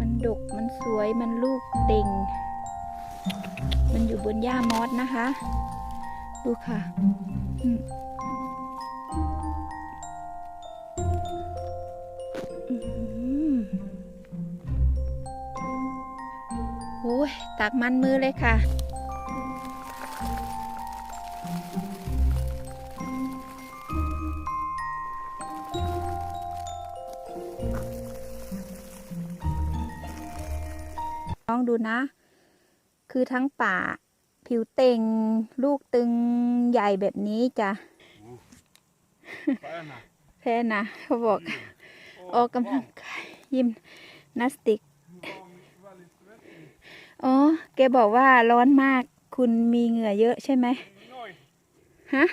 มันดก มันสวย มันลูกเต่ง มันอยู่บนหญ้ามอสนะคะ ดูค่ะอืมหือโอ้ยตักมันมือเลยค่ะ องดูนะ คือทั้งป่า ผิวเต่ง ลูกตึงใหญ่แบบนี้จ้ะ Träna. แพ้นะเขาบอก ออกกำลังกายยิมนาสติกอ๋อแกบอกว่าร้อนมากคุณมีเหงื่อเยอะใช่ไหม Noj, ฮะ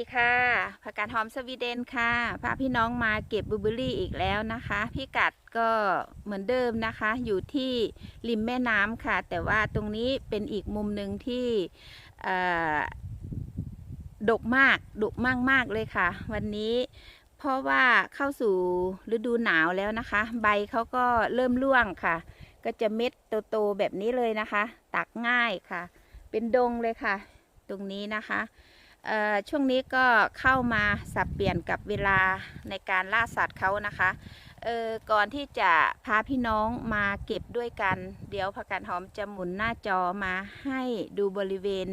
ดีค่ะผักกาดหอมสวีเดนค่ะพาพี่น้องมาเก็บบลูเบอรี่อีกแล้วนะคะ พี่กัดก็เหมือนเดิมนะคะ อยู่ที่ริมแม่น้ำค่ะ แต่ว่าตรงนี้เป็นอีกมุมหนึ่งที่ดกมากดกมากมากเลยค่ะ วันนี้เพราะว่าเข้าสู่ฤดูหนาวแล้วนะคะ ใบเขาก็เริ่มร่วงค่ะ ก็จะเม็ดโตๆแบบนี้เลยนะคะ ตักง่ายค่ะ เป็นดงเลยค่ะ ตรงนี้นะคะ ช่วงนี้ก็เข้ามาสับเปลี่ยนกับเวลาในการล่าสัตว์เขานะคะเออก่อนที่จะพาพี่น้องมาเก็บด้วยกัน เดี๋ยวผักกาดหอมจะหมุนหน้าจอมาให้ดูบริเวณ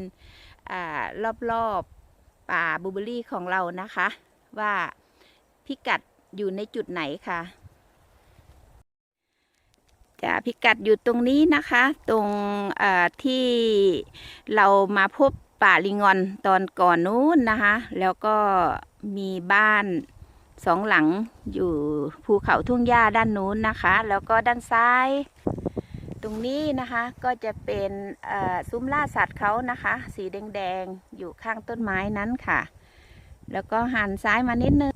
อรอบๆป่าบูเบอรี่ของเรานะคะ ว่าพิกัดอยู่ในจุดไหนค่ะจะพิกัดอยู่ตรงนี้นะคะ ตรงที่เรามาพบ ป่าลิงอนตอนก่อนนู้นนะคะ แล้วก็มีบ้านสองหลังอยู่ภูเขาทุ่งหญ้าด้านนู้นนะคะ แล้วก็ด้านซ้าย ตรงนี้นะคะก็จะเป็นซุ้มล่าสัตว์เขานะคะ สีแดงๆ อยู่ข้างต้นไม้นั้นค่ะ แล้วก็หันซ้ายมานิดนึง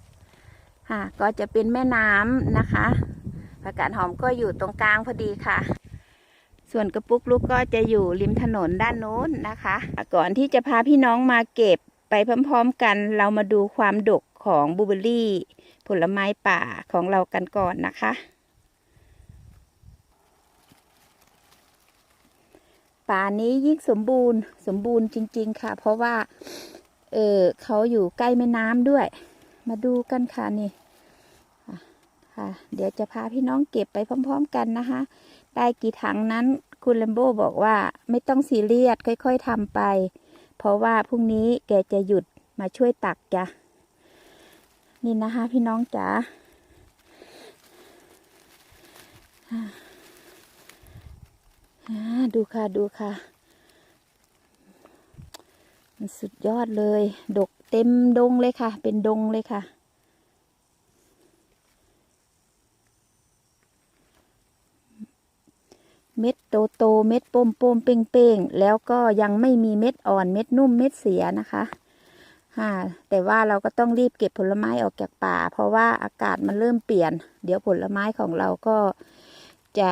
ค่ะก็จะเป็นแม่น้ำนะคะผักกาดหอมก็อยู่ตรงกลางพอดีค่ะ ส่วนกระปุกลูกก็จะอยู่ริมถนนด้านโน้นนะคะ ก่อนที่จะพาพี่น้องมาเก็บไปพร้อมๆกัน เรามาดูความดกของบูเบอรี่ ผลไม้ป่าของเรากันก่อนนะคะ ป่านี้ยิ่งสมบูรณ์สมบูรณ์จริง ๆ ค่ะ เพราะว่า เออเขาอยู่ใกล้แม่น้ำด้วย มาดูกันค่ะนี่ค่ะ เดี๋ยวจะพาพี่น้องเก็บไปพร้อม ๆ กันนะคะ ได้กี่ถังนั้น คุณแลมโบบอกว่าไม่ต้องซีเรียสค่อยๆทำไป เพราะว่าพรุ่งนี้แกจะหยุดมาช่วยตักจ้ะนี่นะคะพี่น้องจ๋าอ่าอ่าดูค่ะดูค่ะ มันสุดยอดเลย ดกเต็มดงเลยค่ะ เป็นดงเลยค่ะ เม็ดโตโตเม็ดปมปมเป้งเป้งแล้วก็ยังไม่มีเม็ดอ่อนเม็ดนุ่มเม็ดเสียนะคะฮ่าแต่ว่าเราก็ต้องรีบเก็บผลไม้ออกจากป่า เพราะว่าอากาศมันเริ่มเปลี่ยน เดี๋ยวผลไม้ของเราก็จะ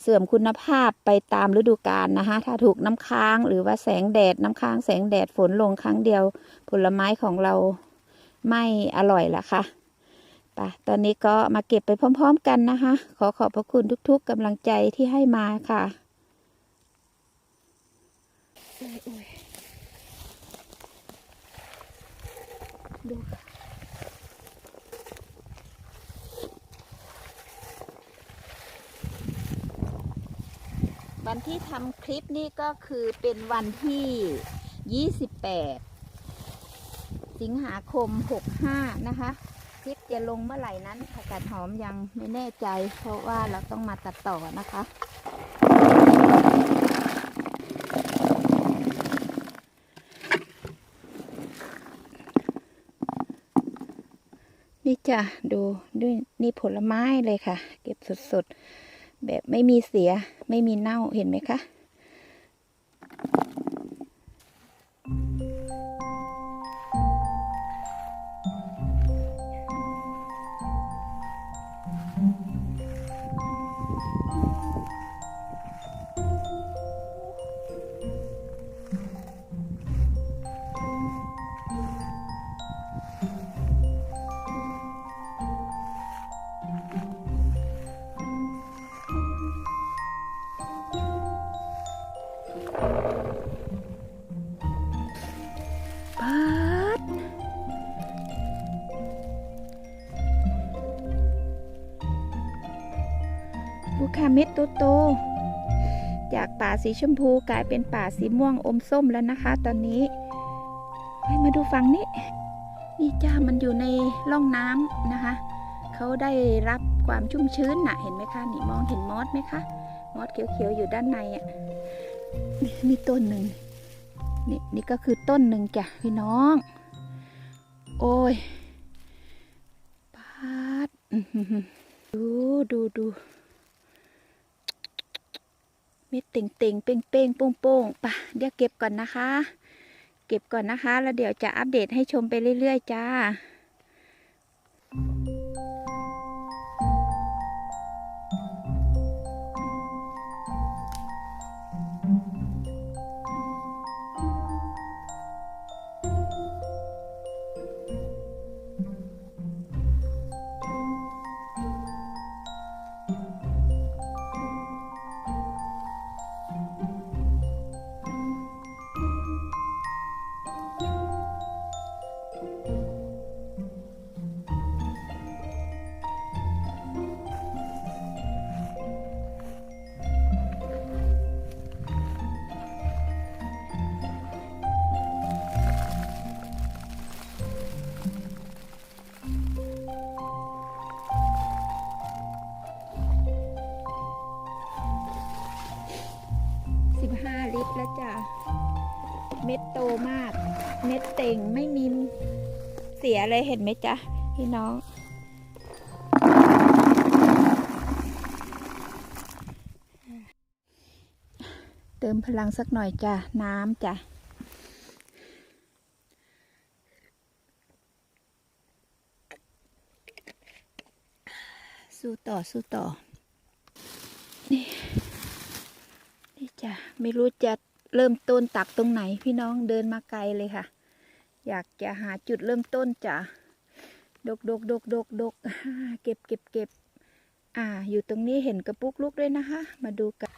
เสื่อมคุณภาพไปตามฤดูกาลนะคะ ถ้าถูกน้ำค้างหรือว่าแสงแดดน้ำค้างแสงแดดฝนลงครั้งเดียว ผลไม้ของเราไม่อร่อยละค่ะ ไปตอนนี้ก็มาเก็บไปพร้อม ๆ กันนะคะ ขอขอบพระคุณทุก ๆกำลังใจที่ให้มาค่ะดูวันที่ทำคลิปนี้ก็คือเป็นวันที่ 28 สิงหาคม 65 นะคะ คลิปจะลงเมื่อไหร่นั้นผักกาดหอมยังไม่แน่ใจ เพราะว่าเราต้องมาตัดต่อนะคะ นี่จ้ะดูด้วยนี่ผลไม้เลยค่ะ เก็บสดๆ แบบไม่มีเสียไม่มีเน่าเห็นไหมคะ ค่ะเม็ดโตๆจากป่าสีชมพูกลายเป็นป่าสีม่วงอมส้มแล้วนะคะ ตอนนี้ ให้มาดูฝั่งนี้ นี่จ้ามันอยู่ในร่องน้ำนะคะ เขาได้รับความชุ่มชื้นน่ะ เห็นไหมคะ นี่มองเห็นมอสไหมคะ มอสเขียวๆอยู่ด้านในอะ นี่มีต้นหนึ่งนี่นี่ก็คือต้นหนึ่งจ้ะพี่น้อง โอ้ยปาดดูดูดู ม็ดเต่งเต่งๆเป้งเป้งๆโป้งโป้งปะเดี๋ยวเก็บก่อนนะคะ เก็บก่อนนะคะ แล้วเดี๋ยวจะอัปเดตให้ชมไปเรื่อยๆจ้า ม็ดโตมาก เม็ดเต่งไม่มีเสียเลยเห็นไหมจ๊ะ พี่น้อง เติมพลังสักหน่อยจ้ะ น้ำจ้ะสู้ต่อสู้ต่อ นี่ นี่จ้ะ ไม่รู้จะ เริ่มต้นตักตรงไหนพี่น้องเดินมาไกลเลยค่ะ อยากจะหาจุดเริ่มต้นจ้ะดกดกดกดกดกเก็บเก็บเก็บอ่า อยู่ตรงนี้เห็นกระปุกลูกด้วยนะคะ มาดูกัน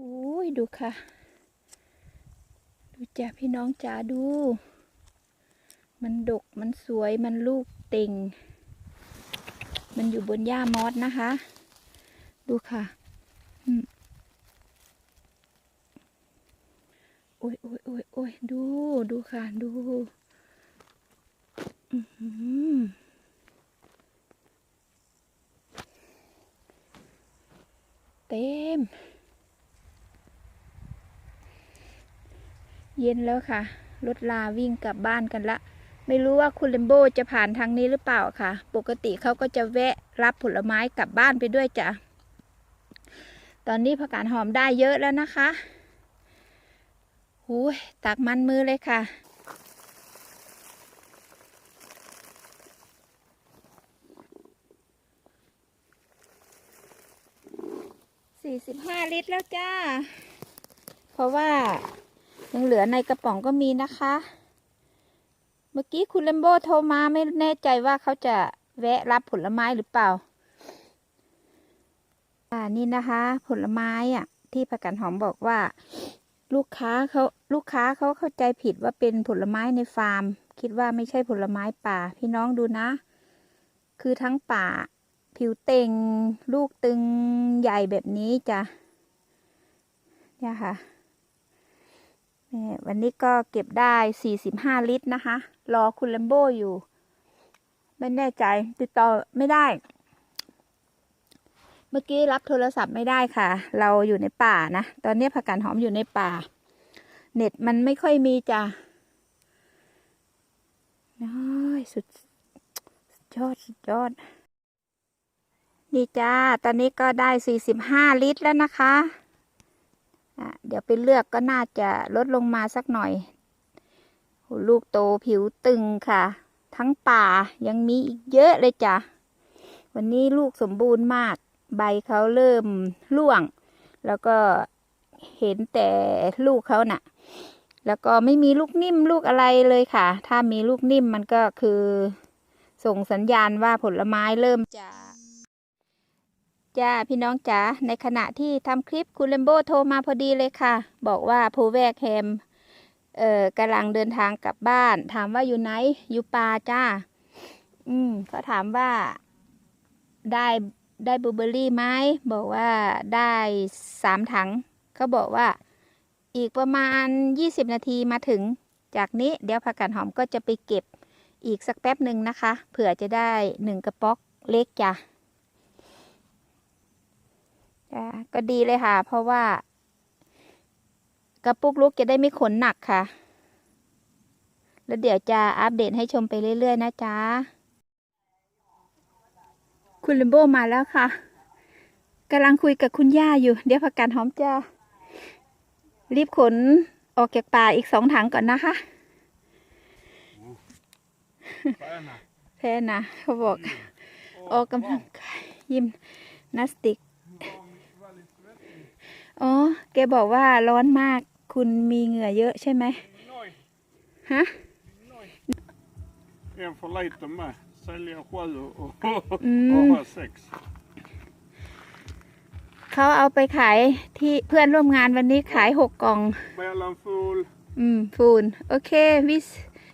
โอ้ย ดูค่ะ ดูจ้ะพี่น้องจ๋าดู มันดกมันสวยมันลูกเต่ง มันอยู่บนหญ้ามอสนะคะ ดูค่ะอืมโอ้ยโอ้ยโอ้ยโอ้ยดู ดูค่ะ ดูเต็ม เย็นแล้วค่ะ รถลาวิ่งกลับบ้านกันละ ไม่รู้ว่าคุณเลมโบจะผ่านทางนี้หรือเปล่าค่ะ ปกติเขาก็จะแวะรับผลไม้กลับบ้านไปด้วยจ้ะ ตอนนี้ผักกาดหอมได้เยอะแล้วนะคะหูยตักมันมือเลยค่ะสี่สิบห้าลิตรแล้วจ้า เพราะว่า ยังเหลือในกระป๋องก็มีนะคะ เมื่อกี้คุณเลมโบโทรมาไม่แน่ใจว่าเขาจะแวะรับผลไม้หรือเปล่าอ่านี่นะคะ ผลไม้อะ ที่ประกันหอมบอกว่า ลูกค้าเขาลูกค้าเขาเข้าใจผิดว่าเป็นผลไม้ในฟาร์ม คิดว่าไม่ใช่ผลไม้ป่า พี่น้องดูนะ คือทั้งป่า ผิวเต่ง ลูกตึงใหญ่แบบนี้จ้ะเนี่ยค่ะ นี่วันนี้ก็เก็บได้45ลิตรนะคะ รอคุณแลมโบอยู่ ไม่แน่ใจติดต่อไม่ได้ เมื่อกี้รับโทรศัพท์ไม่ได้ค่ะ เราอยู่ในป่านะ ตอนนี้ผักกาดหอมอยู่ในป่า เน็ตมันไม่ค่อยมีจ้ะน้อยสุดยอดสุดยอดนี่จ้า ตอนนี้ก็ได้สี่สิบห้าลิตรแล้วนะคะ เดี๋ยวไปเลือกก็น่าจะลดลงมาสักหน่อย ลูกโตผิวตึงค่ะ ทั้งป่ายังมีอีกเยอะเลยจ้ะ วันนี้ลูกสมบูรณ์มาก ใบเขาเริ่มร่วง แล้วก็เห็นแต่ลูกเขาน่ะ แล้วก็ไม่มีลูกนิ่มลูกอะไรเลยค่ะ ถ้ามีลูกนิ่มมันก็คือ ส่งสัญญาณว่าผลไม้เริ่มจะ จ้าพี่น้องจ๋าในขณะที่ทำคลิปคุณเลมโบโทรมาพอดีเลยค่ะ บอกว่าโพแวกแฮมเอ่อกำลังเดินทางกลับบ้าน ถามว่าอยู่ไหนอยู่ป่าจ้า อืมเขาถามว่าได้ได้บลูเบอร์รี่ไหมบอกว่าได้สามถังเขาบอกว่าอีกประมาณยี่สิบนาทีมาถึง จากนี้เดี๋ยวผักกาดหอมก็จะไปเก็บอีกสักแป๊บหนึ่งนะคะ เผื่อจะได้หนึ่งกระป๋อกเล็กจ้ะจ้ะ ก็ดีเลยค่ะ เพราะว่า กระปุกลูกจะได้ไม่ขนหนักค่ะ แล้วเดี๋ยวจะอัปเดตให้ชมไปเรื่อย ๆ นะจ๊ะ คุณลิมโบมาแล้วค่ะกำลังคุยกับคุณย่าอยู่ เดี๋ยวผักกาดหอมจะรีบขนออกจากป่าอีกสองถังก่อนนะคะ Träna. แพ้นะเขาบอก ออกกำลังกายยิมนาสติก อ๋อ แกบอกว่าร้อนมาก คุณมีเหงื่อเยอะใช่ไหม Noin, ฮะ noin. En får lite med. Sälja sju och, Mm. och ha sex. เขาเอาไปขายที่เพื่อนร่วมงานวันนี้ขายหกกล่อง Mellanfull. อืมฟูนโอเค วิส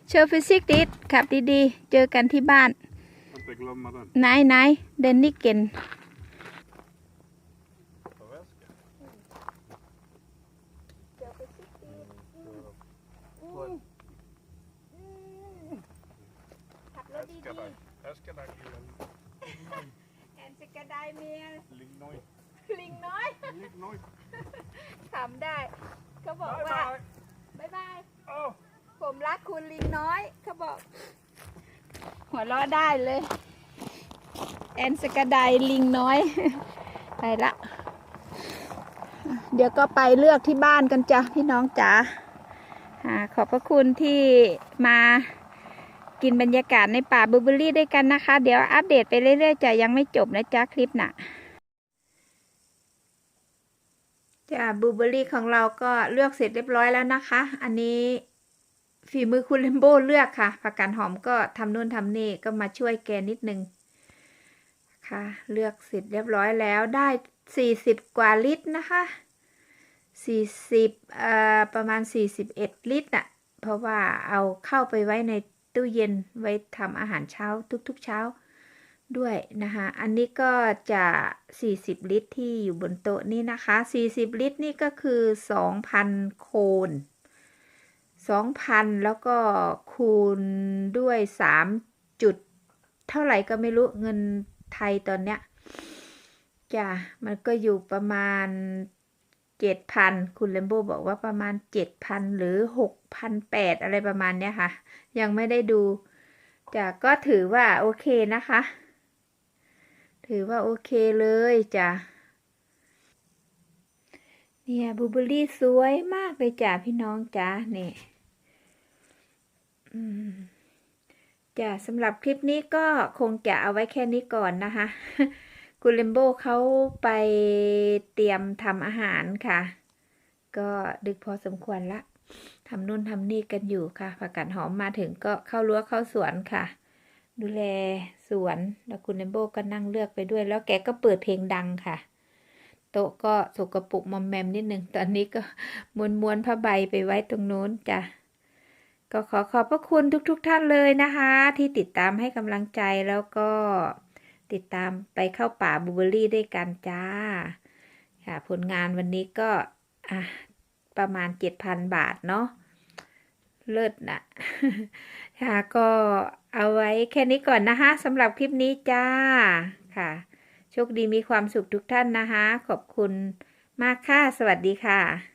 เชอร์ฟิสิกดิสขับดีๆ เจอกันที่บ้าน Inte glömma den. ไหนไหนเดนนิเกน På väskan. ขับรถดี Häska dig. Häska dig killen. แอนสกระไดเมีย Ligg noj. ลิง น้อย Ligg noj. ถามได้ เขาบอก Bye ว่า bye. บ๊ายบาย Oh. ผมรักคุณลิงน้อย เขาบอก หัวเราะได้เลย แอนสกระไดลิงน้อย ไปละ เดี๋ยวก็ไปเลือกที่บ้านกันจ้ะพี่น้องจ๋าอ่าขอบพระคุณที่มากินบรรยากาศในป่าบลูเบอร์รี่ด้วยกันนะคะ เดี๋ยวอัปเดตไปเรื่อยๆจ้ะยังไม่จบนะจ๊ะคลิปน่ะ จ้ะบลูเบอร์รี่ของเราก็เลือกเสร็จเรียบร้อยแล้วนะคะ อันนี้ฝีมือคุณเลมโบเลือกค่ะผักกาดหอมก็ทำนู่นทำนี่ก็มาช่วยแกนิดนึงค่ะ เลือกเสร็จเรียบร้อยแล้วได้สี่สิบกว่าลิตรนะคะสี่สิบเอ่อประมาณสี่สิบเอ็ดลิตรน่ะเพราะว่าเอาเข้าไปไว้ในตู้เย็นไว้ทำอาหารเช้าทุกๆเช้า ด้วยนะคะ อันนี้ก็จะ 40 ลิตรที่อยู่บนโต๊ะนี่นะคะ 40 ลิตรนี่ก็คือ 2,000 โคน 2,000 แล้วก็คูณด้วย 3 จุด เท่าไหร่ก็ไม่รู้เงินไทยตอนเนี้ยจ้ะมันก็อยู่ประมาณ 7,000 คุณเลมโบบอกว่าประมาณ 7,000 หรือ 6,800 อะไรประมาณเนี้ยค่ะ ยังไม่ได้ดูจ้ะก็ถือว่าโอเคนะคะ ถือว่าโอเคเลยจ้ะ เนี่ยบูเบอรี่สวยมากเลยจ้ะพี่น้องจ้ะนี่อืมจ้ะสำหรับคลิปนี้ก็คงจะเอาไว้แค่นี้ก่อนนะคะคุณเลมโบเขาไปเตรียมทำอาหารค่ะ ก็ดึกพอสมควรละทำนู่นทำนี่กันอยู่ค่ะผักกาดหอมมาถึงก็เข้ารั้วเข้าสวนค่ะ ดูแลสวนแล้วคุณเลมโบก็นั่งเลือกไปด้วย แล้วแกก็เปิดเพลงดังค่ะ โต๊ะก็สกปรกมอมแมมนิดนึง ตอนนี้ก็ม้วนม้วนๆผ้าใบไปไว้ตรงโน้นจ้ะก็ขอขอบพระคุณทุกๆทท่านเลยนะคะ ที่ติดตามให้กำลังใจแล้วก็ติดตามไปเข้าป่าบูเบอรี่ด้วยกันจ้า ค่ะผลงานวันนี้ก็ประมาณ7,000บาทเนาะเลิศนะค่ะก็ เอาไว้แค่นี้ก่อนนะคะสำหรับคลิปนี้จ้าค่ะ โชคดีมีความสุขทุกท่านนะคะ ขอบคุณมากค่ะ สวัสดีค่ะ